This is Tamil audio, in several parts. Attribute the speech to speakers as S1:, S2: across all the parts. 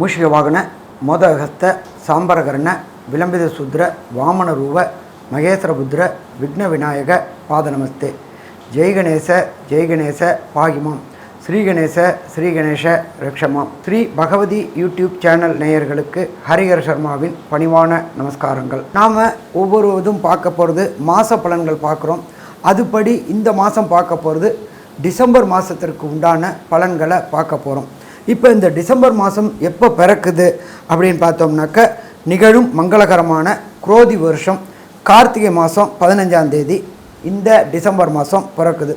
S1: மூஷிகவாகன மோதகஸ்த சாம்பரகர்ண விளம்பித சுத்ர வாமன ரூப மகேஸ்வரபுத்ர விக்ன விநாயக பாதநமஸ்தே ஜெய்கணேச ஜெய்கணேச பாகிமாம். ஸ்ரீகணேச ஸ்ரீகணேச ரக்ஷமாம். ஸ்ரீ பகவதி யூடியூப் சேனல் நேயர்களுக்கு ஹரிஹர் சர்மாவின் பணிவான நமஸ்காரங்கள். நாம் ஒவ்வொருவதும் பார்க்க போகிறது மாத பலன்கள் பார்க்குறோம். அதுபடி இந்த மாதம் பார்க்க போகிறது டிசம்பர் மாதத்திற்கு உண்டான பலன்களை பார்க்க போகிறோம் இப்போ இந்த டிசம்பர் மாதம் எப்போ பிறக்குது அப்படின்னு பார்த்தோம்னாக்க நிகழும் மங்களகரமான குரோதி வருஷம் கார்த்திகை மாதம் பதினஞ்சாம் தேதி இந்த டிசம்பர் மாதம் பிறக்குது.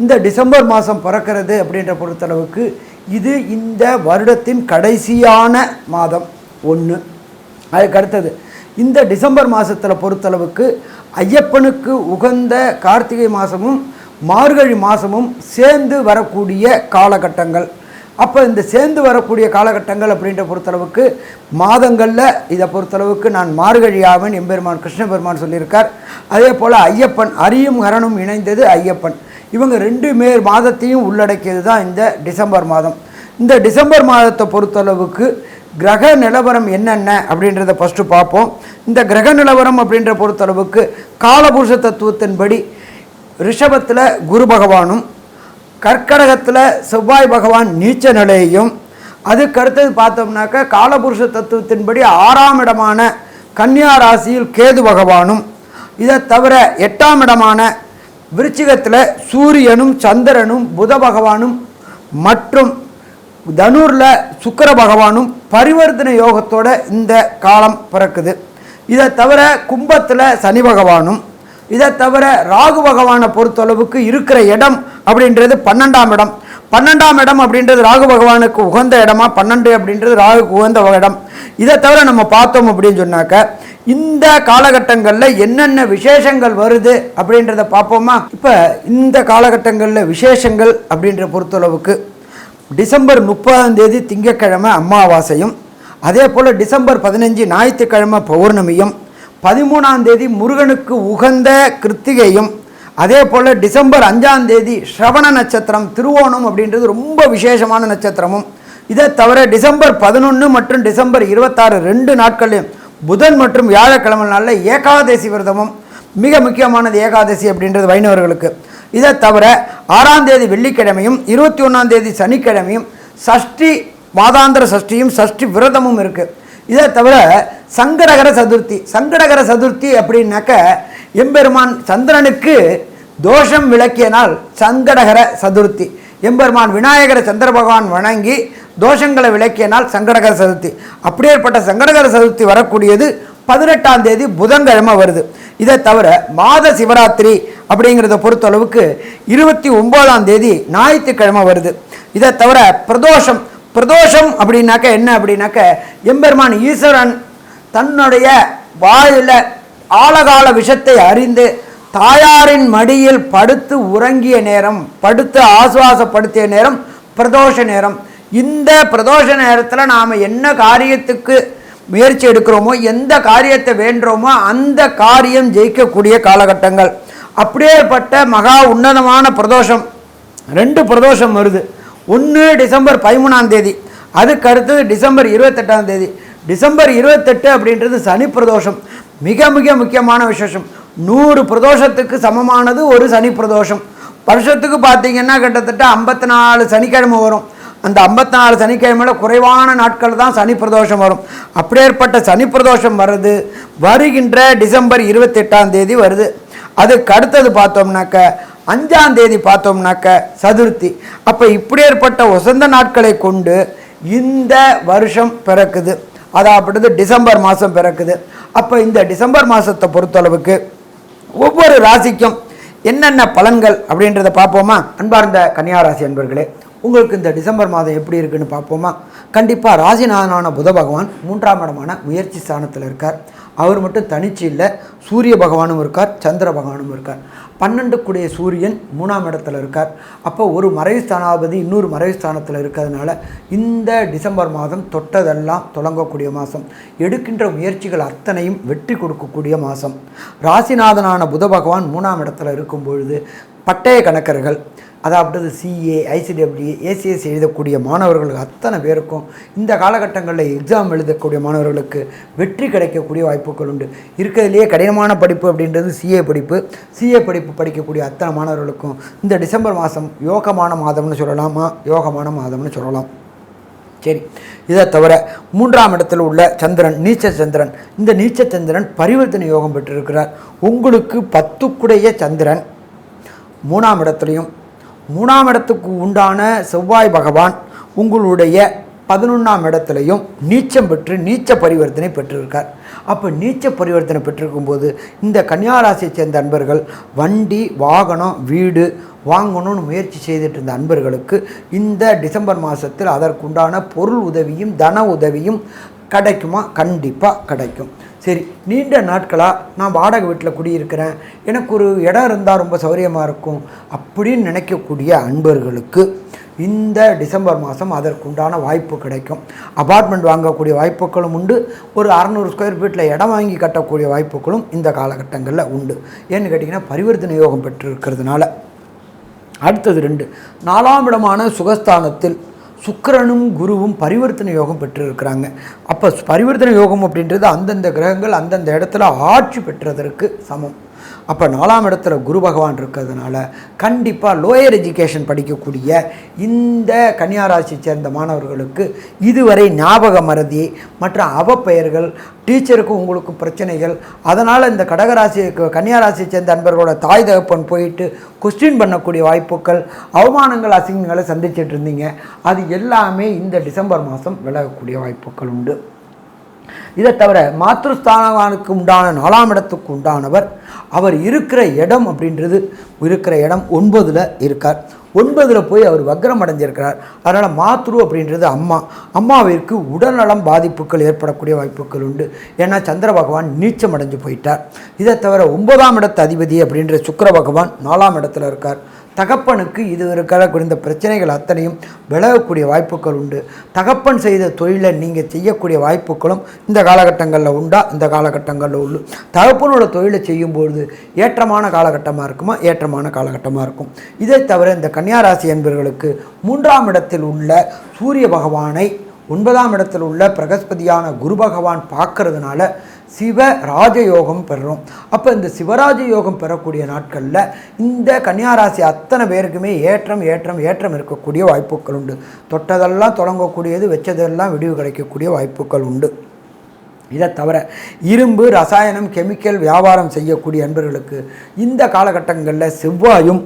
S1: இந்த டிசம்பர் மாதம் பிறக்கிறது அப்படின்ற பொறுத்தளவுக்கு இது இந்த வருடத்தின் கடைசியான மாதம் ஒன்று அதுக்கு அடுத்தது இந்த டிசம்பர் மாதத்தில் பொறுத்தளவுக்கு ஐயப்பனுக்கு உகந்த கார்த்திகை மாதமும் மார்கழி மாதமும் சேர்ந்து வரக்கூடிய காலகட்டங்கள். அப்போ இந்த சேர்ந்து வரக்கூடிய காலகட்டங்கள் அப்படின்ற பொறுத்தளவுக்கு மாதங்களில் இதை பொறுத்தளவுக்கு நான் மார்கழியாவன் எம்பெருமான் கிருஷ்ண பெருமான் சொல்லியிருக்கார். அதே போல் ஐயப்பன் அரியும் ஹரனும் இணைந்தது ஐயப்பன். இவங்க ரெண்டு மேர் மாதத்தையும் உள்ளடக்கியது தான் இந்த டிசம்பர் மாதம். இந்த டிசம்பர் மாதத்தை பொறுத்தளவுக்கு கிரக நிலவரம் என்னென்ன அப்படின்றத ஃபஸ்ட்டு பார்ப்போம். இந்த கிரக நிலவரம் அப்படின்ற பொறுத்தளவுக்கு காலபுருஷ தத்துவத்தின்படி ரிஷபத்தில் குரு பகவானும் கற்கடகத்தில் செவ்வாய் பகவான் நீச்ச நிலையையும் அதுக்கு அடுத்தது பார்த்தோம்னாக்க காலபுருஷ தத்துவத்தின்படி ஆறாம் இடமான கன்னியா ராசியில் கேது பகவானும் இதை தவிர எட்டாம் இடமான விருச்சிகத்தில் சூரியனும் சந்திரனும் புத பகவானும் மற்றும் தனுரில் சுக்கர பகவானும் பரிவர்த்தனை யோகத்தோட இந்த காலம் பிறக்குது. இதை தவிர கும்பத்தில் சனி பகவானும் இதை தவிர ராகு பகவானை பொறுத்தளவுக்கு இருக்கிற இடம் அப்படின்றது பன்னெண்டாம் இடம். பன்னெண்டாம் இடம் அப்படின்றது ராகு பகவானுக்கு உகந்த இடமா? பன்னெண்டு அப்படின்றது ராகுக்கு உகந்த இடம். இதை தவிர நம்ம பார்த்தோம் அப்படின்னு சொன்னாக்க இந்த காலகட்டங்களில் என்னென்ன விசேஷங்கள் வருது அப்படின்றத பார்ப்போமா? இப்போ இந்த காலகட்டங்களில் விசேஷங்கள் அப்படின்ற பொறுத்தளவுக்கு டிசம்பர் முப்பதாம் தேதி திங்கட்கிழமை அமாவாசையும் அதே போல் டிசம்பர் பதினஞ்சு ஞாயிற்றுக்கிழமை பௌர்ணமியும் பதிமூணாம் தேதி முருகனுக்கு உகந்த கிருத்திகையும் அதே போல் டிசம்பர் அஞ்சாம் தேதி ஸ்ரவண நட்சத்திரம் திருவோணம் அப்படின்றது ரொம்ப விசேஷமான நட்சத்திரமும். இதை தவிர டிசம்பர் பதினொன்று மற்றும் டிசம்பர் இருபத்தாறு ரெண்டு நாட்களையும் புதன் மற்றும் வியாழக்கிழமை நாளில் ஏகாதசி விரதமும் மிக முக்கியமானது ஏகாதசி அப்படின்றது வைணவர்களுக்கு. இதை தவிர ஆறாம் தேதி வெள்ளிக்கிழமையும் இருபத்தி ஒன்றாம் தேதி சனிக்கிழமையும் சஷ்டி மாதாந்திர சஷ்டியும் சஷ்டி விரதமும் இருக்குது இதை தவிர சங்கடகர சதுர்த்தி சங்கடகர சதுர்த்தி அப்படின்னாக்க எம்பெருமான் சந்திரனுக்கு தோஷம் விளக்கிய நாள் சங்கடகர சதுர்த்தி. எம்பெருமான் விநாயகர சந்திர பகவான் வணங்கி தோஷங்களை விளக்கிய நாள் சங்கடகர சதுர்த்தி. அப்படியேற்பட்ட சங்கடகர சதுர்த்தி வரக்கூடியது பதினெட்டாம் தேதி புதன்கிழமை வருது. இதை தவிர மாத சிவராத்திரி அப்படிங்கிறத பொறுத்தளவுக்கு இருபத்தி ஒம்போதாம் தேதி ஞாயிற்றுக்கிழமை வருது. இதை தவிர பிரதோஷம் பிரதோஷம் அப்படின்னாக்க என்ன அப்படின்னாக்க எம்பெருமான் ஈஸ்வரன் தன்னுடைய வாயில் ஆழகால விஷத்தை அறிந்து தாயாரின் மடியில் படுத்து உறங்கிய நேரம் படுத்து ஆசுவாசப்படுத்திய நேரம் பிரதோஷ நேரம். இந்த பிரதோஷ நேரத்தில் நாம் என்ன காரியத்துக்கு முயற்சி எடுக்கிறோமோ எந்த காரியத்தை வேண்டுறோமோ அந்த காரியம் ஜெயிக்கக்கூடிய காலகட்டங்கள். அப்படியேப்பட்ட மகா உன்னதமான பிரதோஷம். ரெண்டு பிரதோஷம் வருது. ஒன்று டிசம்பர் பதிமூணாம் தேதி. அதுக்கு அடுத்தது டிசம்பர் இருபத்தெட்டாம் தேதி. டிசம்பர் இருபத்தெட்டு அப்படின்றது சனி பிரதோஷம். மிக மிக முக்கியமான விசேஷம். நூறு பிரதோஷத்துக்கு சமமானது ஒரு சனி பிரதோஷம். வருஷத்துக்கு பார்த்தீங்கன்னா கிட்டத்தட்ட ஐம்பத்தி நாலு சனிக்கிழமை வரும். அந்த ஐம்பத்தி நாலு சனிக்கிழமையில் குறைவான நாட்கள் தான் சனி பிரதோஷம் வரும். அப்படியேற்பட்ட சனி பிரதோஷம் வருது வருகின்ற டிசம்பர் இருபத்தெட்டாம் தேதி வருது. அதுக்கு அடுத்தது பார்த்தோம்னாக்க அஞ்சாம் தேதி பார்த்தோம்னாக்க சதுர்த்தி. அப்போ இப்படி ஏற்பட்ட உசந்த நாட்களை கொண்டு இந்த வருஷம் பிறக்குது. அதாவது டிசம்பர் மாதம் பிறக்குது. அப்போ இந்த டிசம்பர் மாதத்தை பொறுத்தளவுக்கு ஒவ்வொரு ராசிக்கும் என்னென்ன பலன்கள் அப்படின்றத பார்ப்போமா? அன்பார்ந்த கன்னியாராசி அன்பர்களே உங்களுக்கு இந்த டிசம்பர் மாதம் எப்படி இருக்குன்னு பார்ப்போமா? கண்டிப்பாக ராசிநாதனான புத பகவான் மூன்றாம் இடமான முயற்சி ஸ்தானத்தில் இருக்கார். அவர் மட்டும் தனிச்சு இல்லை சூரிய பகவானும் இருக்கார் சந்திர பகவானும் இருக்கார். பன்னெண்டுக்குடைய சூரியன் மூணாம் இடத்துல இருக்கார். அப்போ ஒரு மறைவு ஸ்தானாபதி இன்னொரு மறைவு ஸ்தானத்தில் இருக்கிறதுனால இந்த டிசம்பர் மாதம் தொட்டதெல்லாம் தொடங்கக்கூடிய மாதம். எடுக்கின்ற முயற்சிகள் அத்தனையும் வெற்றி கொடுக்கக்கூடிய மாதம். ராசிநாதனான புத பகவான் மூணாம் இடத்துல இருக்கும் பொழுது பட்டய கணக்கர்கள் அதாவது சிஏ ஐசிடபிள்யூ ஏசிஎஸ் எழுதக்கூடிய மாணவர்களுக்கு அத்தனை பேருக்கும் இந்த காலகட்டங்களில் எக்ஸாம் எழுதக்கூடிய மாணவர்களுக்கு வெற்றி கிடைக்கக்கூடிய வாய்ப்புகள் உண்டு. இருக்கிறதுலேயே கடினமான படிப்பு அப்படின்றது சிஏ படிப்பு. சிஏ படிப்பு படிக்கக்கூடிய அத்தனை மாணவர்களுக்கும் இந்த டிசம்பர் மாதம் யோகமான மாதம்னு சொல்லலாமா? யோகமான மாதம்னு சொல்லலாம். சரி இதை தவிர மூன்றாம் இடத்தில் உள்ள சந்திரன் நீச்ச சந்திரன் இந்த நீச்ச சந்திரன் பரிவர்த்தனை யோகம் பெற்றிருக்கிறார். உங்களுக்கு பத்துக்குடைய சந்திரன். மூணாம் இடத்துலையும் மூணாம் இடத்துக்கு உண்டான செவ்வாய் பகவான் உங்களுடைய பதினொன்றாம் இடத்துலையும் நீச்சம் பெற்று நீச்ச பரிவர்த்தனை பெற்றிருக்கார். அப்போ நீச்ச பரிவர்த்தனை பெற்றிருக்கும்போது இந்த கன்னியாராசியை சேர்ந்த அன்பர்கள் வண்டி வாகனம் வீடு வாங்கணும்னு முயற்சி செய்துட்டு இருந்த அன்பர்களுக்கு இந்த டிசம்பர் மாதத்தில் அதற்குண்டான பொருள் உதவியும் தன உதவியும் கிடைக்குமா? கண்டிப்பாக கிடைக்கும். சரி நீண்ட நாட்களாக நான் வாடகை வீட்டில் குடியிருக்கிறேன். எனக்கு ஒரு இடம் இருந்தால் ரொம்ப சௌரியமாக இருக்கும் அப்படின்னு நினைக்கக்கூடிய அன்பர்களுக்கு இந்த டிசம்பர் மாதம் அதற்குண்டான வாய்ப்பு கிடைக்கும். அபார்ட்மெண்ட் வாங்கக்கூடிய வாய்ப்புகளும் உண்டு. ஒரு அறநூறு ஸ்கொயர் ஃபீட்டில் இடம் வாங்கி கட்டக்கூடிய வாய்ப்புகளும் இந்த காலகட்டங்களில் உண்டு. ஏன்னு கேட்டிங்கன்னா பரிவர்த்தனை யோகம் பெற்றிருக்கிறதுனால. அடுத்தது ரெண்டு நாலாம் இடமான சுகஸ்தானத்தில் சுக்கரனும் குருவும் பரிவர்த்தனை யோகம் பெற்றிருக்கிறாங்க. அப்போ பரிவர்த்தனை யோகம் அப்படின்றது அந்தந்த கிரகங்கள் அந்தந்த இடத்துல ஆட்சி பெற்றதற்கு சமம். அப்போ நாலாம் இடத்துல குரு பகவான் இருக்கிறதுனால கண்டிப்பாக லோயர் எஜுகேஷன் படிக்கக்கூடிய இந்த கன்னியாராசி சேர்ந்த மாணவர்களுக்கு இதுவரை ஞாபக மறதி மற்ற அவப்பெயர்கள் டீச்சருக்கும் உங்களுக்கும் பிரச்சனைகள். அதனால் இந்த கடகராசி கன்னியாராசியை சேர்ந்த அன்பர்களோட தாய் தகப்பன் போயிட்டு கொஸ்டின் பண்ணக்கூடிய வாய்ப்புகள் அவமானங்கள் அசிங்கங்களை சந்திச்சுட்டு இருந்தீங்க. அது எல்லாமே இந்த டிசம்பர் மாதம் விலகக்கூடிய வாய்ப்புகள் உண்டு. இதை தவிர மாத்ருஸ்தானவானுக்கு உண்டான நாலாம் இடத்துக்கு உண்டானவர் அவர் இருக்கிற இடம் அப்படின்றது இருக்கிற இடம் ஒன்பதில் இருக்கார். ஒன்பதில் போய் அவர் வக்ரம் அடைஞ்சிருக்கிறார் அதனால் மாத்ரு அப்படின்றது அம்மா. அம்மாவிற்கு உடல்நலம் பாதிப்புகள் ஏற்படக்கூடிய வாய்ப்புகள் உண்டு. ஏன்னா சந்திர பகவான் நீச்சம் அடைஞ்சு போயிட்டார். இதை தவிர ஒன்பதாம் இடத்து அதிபதி அப்படின்ற சுக்கர பகவான் நாலாம் இடத்துல இருக்கார். தகப்பனுக்கு இது இருக்கிற இந்த பிரச்சனைகள் அத்தனையும் விலகக்கூடிய வாய்ப்புகள் உண்டு. தகப்பன் செய்த தொழிலை நீங்கள் செய்யக்கூடிய வாய்ப்புகளும் இந்த காலகட்டங்களில் உண்டா? இந்த காலகட்டங்களில் உண்டு. தகப்பனோட தொழிலை செய்யும்பொழுது ஏற்றமான காலகட்டமாக இருக்குமா? ஏற்றமான காலகட்டமாக இருக்கும். இதை தவிர இந்த கன்னியாராசி என்பவர்களுக்கு மூன்றாம் இடத்தில் உள்ள சூரிய பகவானை ஒன்பதாம் இடத்தில் உள்ள பிரகஸ்பதியான குரு பகவான் பார்க்கறதுனால சிவ ராஜயோகம் பெறுறோம் அப்போ இந்த சிவராஜ யோகம் பெறக்கூடிய நாட்களில் இந்த கன்னியாராசி அத்தனை பேருக்குமே ஏற்றம் ஏற்றம் ஏற்றம் இருக்கக்கூடிய வாய்ப்புகள் உண்டு. தொட்டதெல்லாம் தொடங்கக்கூடியது வச்சதெல்லாம் விடிவு கிடைக்கக்கூடிய வாய்ப்புகள் உண்டு. இதை தவிர இரும்பு ரசாயனம் கெமிக்கல் வியாபாரம் செய்யக்கூடிய அன்பர்களுக்கு இந்த காலகட்டங்களில் செவ்வாயும்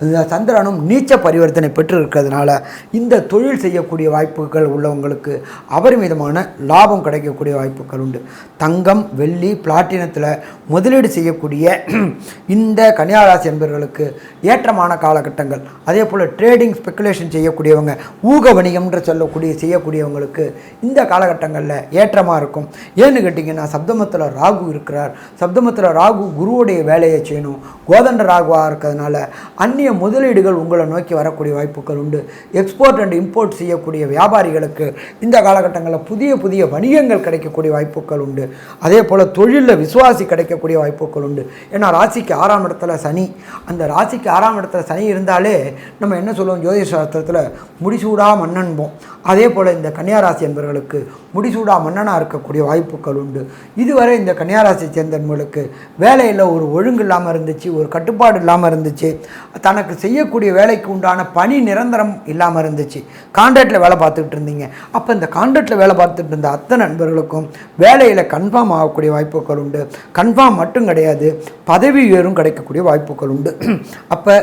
S1: சந்திரனும் நீச்ச பரிவர்த்தனை பெற்று இருக்கிறதுனால இந்த தொழில் செய்யக்கூடிய வாய்ப்புகள் உள்ளவங்களுக்கு அபரிமிதமான லாபம் கிடைக்கக்கூடிய வாய்ப்புகள் உண்டு. தங்கம் வெள்ளி பிளாட்டினத்தில் முதலீடு செய்யக்கூடிய இந்த கன்னியாராசி என்பவர்களுக்கு ஏற்றமான காலகட்டங்கள். அதே போல் ட்ரேடிங் ஸ்பெக்குலேஷன் செய்யக்கூடியவங்க ஊக வணிகம்ன்ற சொல்லக்கூடிய செய்யக்கூடியவங்களுக்கு இந்த காலகட்டங்களில் ஏற்றமாக இருக்கும். ஏன்னு கேட்டிங்கன்னா சப்தமத்தில் ராகு இருக்கிறார். சப்தமத்தில் ராகு குருவுடைய வேலையை செய்யணும். கோதண்ட ராகுவாக இருக்கிறதுனால அந்நிய முதலீடுகள் உங்களை நோக்கி வரக்கூடிய வாய்ப்புகள் உண்டு. எக்ஸ்போர்ட் அண்ட் இம்போர்ட் செய்யக்கூடிய வியாபாரிகளுக்கு இந்த காலகட்டங்களில் புதிய புதிய வணிகங்கள் கிடைக்கக்கூடிய வாய்ப்புகள் உண்டு. அதே போல் தொழிலில் விசுவாசி கிடைக்கக்கூடிய வாய்ப்புகள் உண்டு. ஏன்னா ராசிக்கு ஆறாம் இடத்துல சனி. அந்த ராசிக்கு ஆறாம் இடத்துல சனி இருந்தாலே நம்ம என்ன சொல்லுவோம்? ஜோதிஷ சாஸ்திரத்தில் முடிசூடா மன்னன்போம். அதே போல் இந்த கன்னியாராசி என்பவர்களுக்கு முடிசூடா மன்னனாக இருக்கக்கூடிய வாய்ப்புகள் உண்டு. இதுவரை இந்த கன்னியாராசியை சேர்ந்தவர்களுக்கு வேலையில் ஒரு ஒழுங்கு இல்லாமல் இருந்துச்சு ஒரு கட்டுப்பாடு இல்லாமல் இருந்துச்சு தனக்கு செய்யக்கூடிய வேலைக்கு உண்டான பணி நிரந்தரம் இல்லாமல் இருந்துச்சு. கான்ட்ராக்டில் வேலை பார்த்துக்கிட்டு இருந்தீங்க. அப்போ இந்த கான்ட்ராக்டில் வேலை பார்த்துட்டு இருந்த அத்தனை நண்பர்களுக்கும் வேலையில் கன்ஃபார்ம் ஆகக்கூடிய வாய்ப்புகள் உண்டு. கன்ஃபார்ம் மட்டும் கிடையாது பதவி உயரும் கிடைக்கக்கூடிய வாய்ப்புகள் உண்டு. அப்போ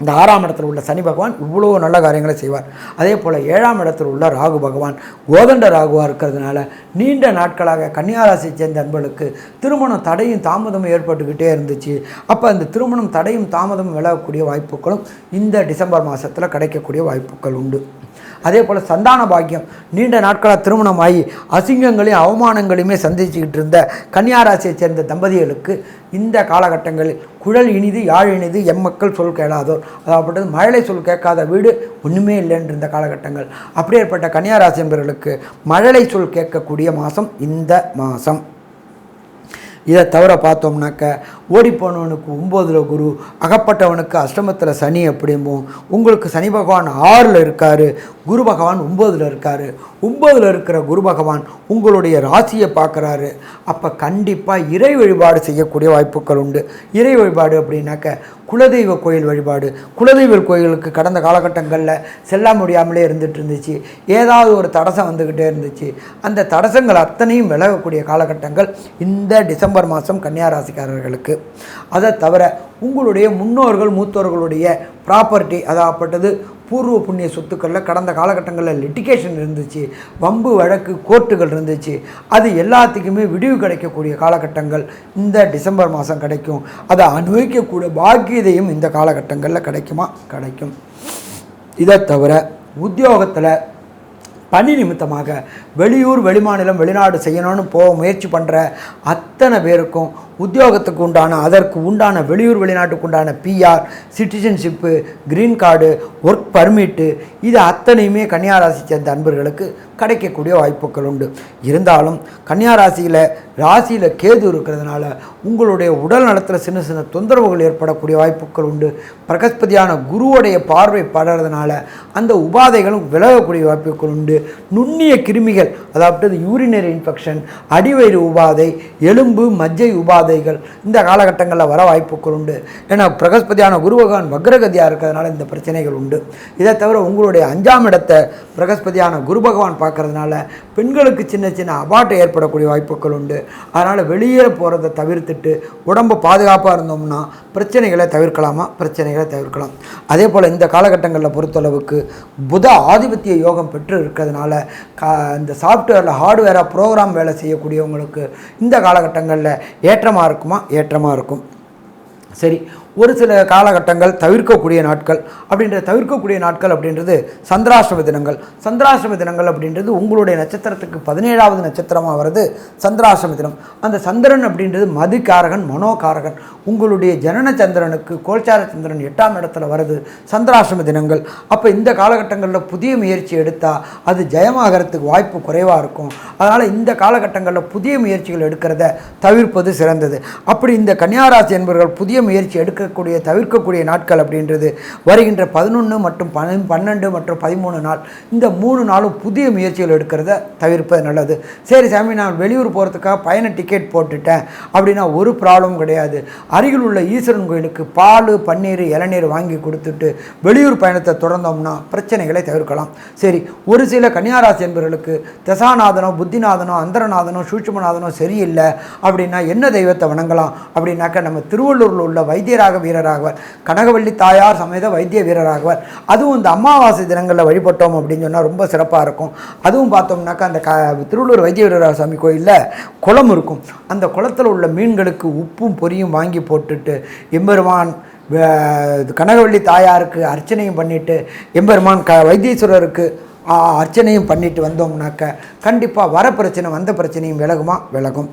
S1: இந்த ஆறாம் இடத்துல உள்ள சனி பகவான் இவ்வளோ நல்ல காரியங்களை செய்வார். அதே போல் ஏழாம் இடத்துல உள்ள ராகு பகவான் கோதண்ட ராகுவாக இருக்கிறதுனால நீண்ட நாட்களாக கன்னியாராசியை சேர்ந்த அன்பர்களுக்கு திருமணம் தடையும் தாமதமும் ஏற்பட்டுக்கிட்டே இருந்துச்சு. அப்போ அந்த திருமணம் தடையும் தாமதமும் விலகக்கூடிய வாய்ப்புகளும் இந்த டிசம்பர் மாதத்தில் கிடைக்கக்கூடிய வாய்ப்புகள் உண்டு. அதே போல் சந்தான பாக்கியம் நீண்ட நாட்களாக திருமணமாகி அசிங்கங்களையும் அவமானங்களையுமே சந்திச்சுக்கிட்டு இருந்த கன்னியாராசியை சேர்ந்த தம்பதிகளுக்கு இந்த காலகட்டங்களில் குழல் இனிது யாழ் இனிது எம்மக்கள் சொல் கேளாதோர். அதாவது மழலை சொல் கேட்காத வீடு ஒன்றுமே இல்லைன்ற இந்த காலகட்டங்கள். அப்படியேற்பட்ட கன்னியாராசி என்பவர்களுக்கு மழலை சொல் கேட்கக்கூடிய மாதம் இந்த மாதம் இதை தவிர பார்த்தோம்னாக்க ஓடிப்போனவனுக்கு ஒம்போதில் குரு அகப்பட்டவனுக்கு அஷ்டமத்தில் சனி அப்படிம்போம். உங்களுக்கு சனி பகவான் ஆறில் இருக்கார் குரு பகவான் ஒம்போதில் இருக்கார். ஒம்போதில் இருக்கிற குரு பகவான் உங்களுடைய ராசியை பார்க்குறாரு. அப்போ கண்டிப்பாக இறை வழிபாடு செய்யக்கூடிய வாய்ப்புகள் உண்டு. இறை வழிபாடு அப்படின்னாக்க குலதெய்வ கோயில் வழிபாடு. குலதெய்வ கோயிலுக்கு கடந்த காலகட்டங்களில் செல்ல முடியாமலே இருந்துகிட்டு இருந்துச்சு. ஏதாவது ஒரு தடசம் வந்துக்கிட்டே இருந்துச்சு. அந்த தடசங்கள் அத்தனையும் விலகக்கூடிய காலகட்டங்கள் இந்த டிசம்பர் மாதம் கன்னியாராசிக்காரர்களுக்கு அதை தவிர உங்களுடைய முன்னோர்கள் மூத்தோர்களுடைய ப்ராப்பர்ட்டி அதாகப்பட்டது பூர்வ புண்ணிய சொத்துக்களில் கடந்த காலகட்டங்களில் லிட்டிகேஷன் இருந்துச்சு வம்பு வழக்கு கோர்ட்டுகள் இருந்துச்சு. அது எல்லாத்துக்குமே விடிவு கிடைக்கக்கூடிய காலகட்டங்கள் இந்த டிசம்பர் மாதம் கிடைக்கும். அதை அனுபவிக்கக்கூடிய பாக்கியதையும் இந்த காலகட்டங்களில் கிடைக்குமா? கிடைக்கும். இதை தவிர உத்தியோகத்தில் பணி நிமித்தமாக வெளியூர் வெளிமாநிலம் வெளிநாடு செய்யணும்னு போக முயற்சி பண்ணுற அத்தனை பேருக்கும் உத்தியோகத்துக்கு உண்டான அதற்கு உண்டான வெளியூர் வெளிநாட்டுக்கு உண்டான பிஆர் சிட்டிசன்ஷிப்பு க்ரீன் கார்டு ஒர்க் பர்மிட்டு இது அத்தனையுமே கன்னியாராசி சேர்ந்த அன்பர்களுக்கு கிடைக்கக்கூடிய வாய்ப்புகள் உண்டு இருந்தாலும் கன்னியாராசியில் ராசியில் கேது இருக்கிறதுனால உங்களுடைய உடல் நலத்தில் சின்ன சின்ன தொந்தரவுகள் ஏற்படக்கூடிய வாய்ப்புகள் உண்டு பிரகஸ்பதியான குருவுடைய பார்வை படுறதுனால அந்த உபாதைகளும் விலகக்கூடிய வாய்ப்புகள் உண்டு நுண்ணிய கிருமிகள் அதாவது யூரினரி இன்ஃபெக்ஷன் அடிவயிறு உபாதை எலும்பு மஜ்ஜை உபாதைகள் இந்த காலகட்டங்களில் வர வாய்ப்புகள் உண்டு ஏன்னா பிரகஸ்பதியான குரு பகவான் வக்ரகதியாக இருக்கிறதுனால இந்த பிரச்சனைகள் உண்டு. இதை தவிர உங்களுடைய அஞ்சாம் இடத்தை பிரகஸ்பதியான குரு பகவான் பார்க்குறதுனால பெண்களுக்கு சின்ன சின்ன அபாட்டை ஏற்படக்கூடிய வாய்ப்புகள் உண்டு. அதனால் வெளியே போகிறத தவிர்த்துட்டு உடம்பு பாதுகாப்பாக இருந்தோம்னா பிரச்சனைகளை தவிர்க்கலாமா? பிரச்சனைகளை தவிர்க்கலாம். அதே போல் இந்த காலகட்டங்களில் பொறுத்தளவுக்கு புத ஆதிபத்திய யோகம் பெற்று இருக்கிறதுனால கா இந்த சாஃப்ட்வேரில் ஹார்ட்வேராக ப்ரோக்ராம் வேலை செய்யக்கூடியவங்களுக்கு இந்த காலகட்டங்களில் ஏற்றமாக இருக்குமா? ஏற்றமாக இருக்கும். சரி ஒரு சில காலகட்டங்கள் தவிர்க்கக்கூடிய நாட்கள் அப்படின்ற தவிர்க்கக்கூடிய நாட்கள் அப்படின்றது சந்திராஷ்டம தினங்கள். சந்திராஷ்டம தினங்கள் அப்படின்றது உங்களுடைய நட்சத்திரத்துக்கு பதினேழாவது நட்சத்திரமாக வருது சந்திராஷ்டம தினம். அந்த சந்திரன் அப்படின்றது மதுக்காரகன் மனோகாரகன். உங்களுடைய ஜனன சந்திரனுக்கு கோல்சார சந்திரன் எட்டாம் இடத்துல வருது சந்திராஷ்டம தினங்கள். அப்போ இந்த காலகட்டங்களில் புதிய முயற்சி எடுத்தால் அது ஜெயமாகறதுக்கு வாய்ப்பு குறைவாக இருக்கும். அதனால் இந்த காலகட்டங்களில் புதிய முயற்சிகள் எடுக்கிறத தவிர்ப்பது சிறந்தது. அப்படி இந்த கன்னியாராசி என்பவர்கள் புதிய முயற்சி எடுக்க இருக்கக்கூடிய தவிர்க்கக்கூடிய நாட்கள் அப்படின்றது வருகின்ற பதினொன்று மற்றும் பன்னெண்டு மற்றும் பதிமூணு நாள். இந்த மூணு நாளும் புதிய முயற்சிகள் எடுக்கிறத தவிர்ப்பது நல்லது. சரி சாமி நான் வெளியூர் போகிறதுக்காக பயண டிக்கெட் போட்டுட்டேன் அப்படின்னா ஒரு ப்ராப்ளம் கிடையாது. அருகில் உள்ள ஈஸ்வரன் கோயிலுக்கு பால் பன்னீர் இளநீர் வாங்கி கொடுத்துட்டு வெளியூர் பயணத்தை தொடர்ந்தோம்னா பிரச்சனைகளை தவிர்க்கலாம். சரி ஒரு சில கன்னியாராசி என்பவர்களுக்கு தசாநாதனோ புத்திநாதனோ அந்தரநாதனோ சூட்சுமநாதனோ சரியில்லை அப்படின்னா என்ன தெய்வத்தை வணங்கலாம்? அப்படின்னாக்க நம்ம திருவள்ளூரில் உள்ள வைத்தியராக வீரராகவர். கனகவள்ளி தாயார் சமேத வைத்திய வீரராகவர். அதுவும் இந்த அமாவாசை தினங்களில் வழிபட்டோம் அப்படின்னு சொன்னால் ரொம்ப சிறப்பாக இருக்கும். அதுவும் பார்த்தோம்னாக்கா அந்த க திருவள்ளூர் வைத்திய வீரராக சாமி கோயிலில் குளம் இருக்கும். அந்த குளத்தில் உள்ள மீன்களுக்கு உப்பும் பொரியும் வாங்கி போட்டுட்டு எம்பெருமான் கனகவள்ளி தாயாருக்கு அர்ச்சனையும் பண்ணிட்டு எம்பெருமான் க வைத்தீஸ்வரருக்கு அர்ச்சனையும் பண்ணிட்டு வந்தோம்னாக்க கண்டிப்பாக வர பிரச்சனை வந்த பிரச்சனையும் விலகுமா? விலகும்.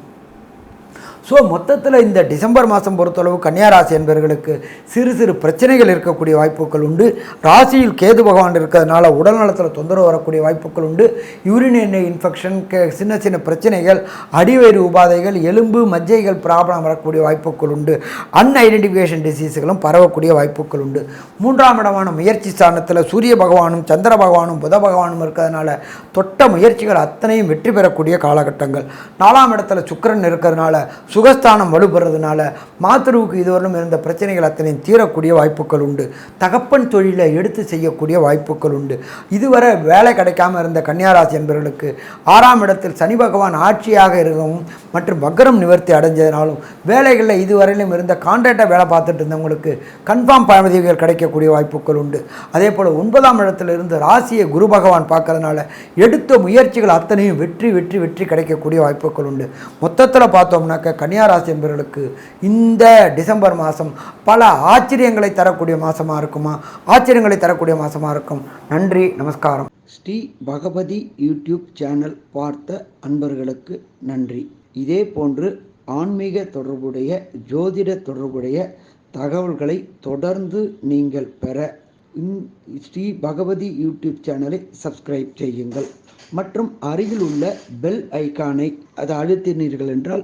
S1: ஸோ மொத்தத்தில் இந்த டிசம்பர் மாதம் பொறுத்தளவு கன்னியாராசி என்பவர்களுக்கு சிறு சிறு பிரச்சனைகள் இருக்கக்கூடிய வாய்ப்புகள் உண்டு. ராசியில் கேது பகவான் இருக்கிறதுனால உடல் நலத்தில் தொந்தரவு வரக்கூடிய வாய்ப்புகள் உண்டு. யூரினரி இன்ஃபெக்ஷன் சின்ன சின்ன பிரச்சனைகள் அடிவயிறு உபாதைகள் எலும்பு மஜ்ஜைகள் ப்ராப்ளம் வரக்கூடிய வாய்ப்புகள் உண்டு. அன்ஐடென்டிஃபிகேஷன் டிசீஸுகளும் பரவக்கூடிய வாய்ப்புகள் உண்டு. மூன்றாம் இடமான முயற்சி ஸ்தானத்தில் சூரிய பகவானும் சந்திர பகவானும் புத பகவானும் இருக்கிறதுனால தொட்ட முயற்சிகள் அத்தனையும் வெற்றி பெறக்கூடிய காலகட்டங்கள். நாலாம் இடத்துல சுக்கிரன் இருக்கிறதுனால சுகஸ்தானம் வலுப்படுறதுனால மாத்துருவுக்கு இதுவரையிலும் இருந்த பிரச்சனைகள் அத்தனையும் தீரக்கூடிய வாய்ப்புகள் உண்டு. தகப்பன் தொழிலை எடுத்து செய்யக்கூடிய வாய்ப்புகள் உண்டு. இதுவரை வேலை கிடைக்காமல் இருந்த கன்னியாராசி என்பவர்களுக்கு ஆறாம் இடத்தில் சனி பகவான் ஆட்சியாக இருக்கவும் மற்றும் வக்கரம் நிவர்த்தி அடைஞ்சதுனாலும் வேலைகளில் இதுவரையிலும் இருந்த கான்ட்ராக்டாக வேலை பார்த்துட்டு இருந்தவங்களுக்கு கன்ஃபார்ம் பதவிகள் கிடைக்கக்கூடிய வாய்ப்புகள் உண்டு. அதே போல் ஒன்பதாம் இடத்திலிருந்து ராசியை குரு பகவான் பார்க்கறதுனால எடுத்த முயற்சிகள் அத்தனையும் வெற்றி வெற்றி வெற்றி கிடைக்கக்கூடிய வாய்ப்புகள் உண்டு. மொத்தத்தில் பார்த்தோம்னாக்க கன்னியாராசி என்பவர்களுக்கு இந்த டிசம்பர் மாதம் பல ஆச்சரியங்களை தரக்கூடிய மாதமாக இருக்குமா? ஆச்சரியங்களை தரக்கூடிய மாதமாக இருக்கும். நன்றி நமஸ்காரம். ஸ்ரீ பகவதி யூடியூப் சேனல் பார்த்த அன்பர்களுக்கு நன்றி. இதே போன்று ஆன்மீக தொடர்புடைய ஜோதிட தொடர்புடைய தகவல்களை தொடர்ந்து நீங்கள் பெற ஸ்ரீ பகவதி யூடியூப் சேனலை சப்ஸ்கிரைப் செய்யுங்கள். மற்றும் அருகில் உள்ள பெல் ஐக்கானை அதை அழுத்தினீர்கள் என்றால்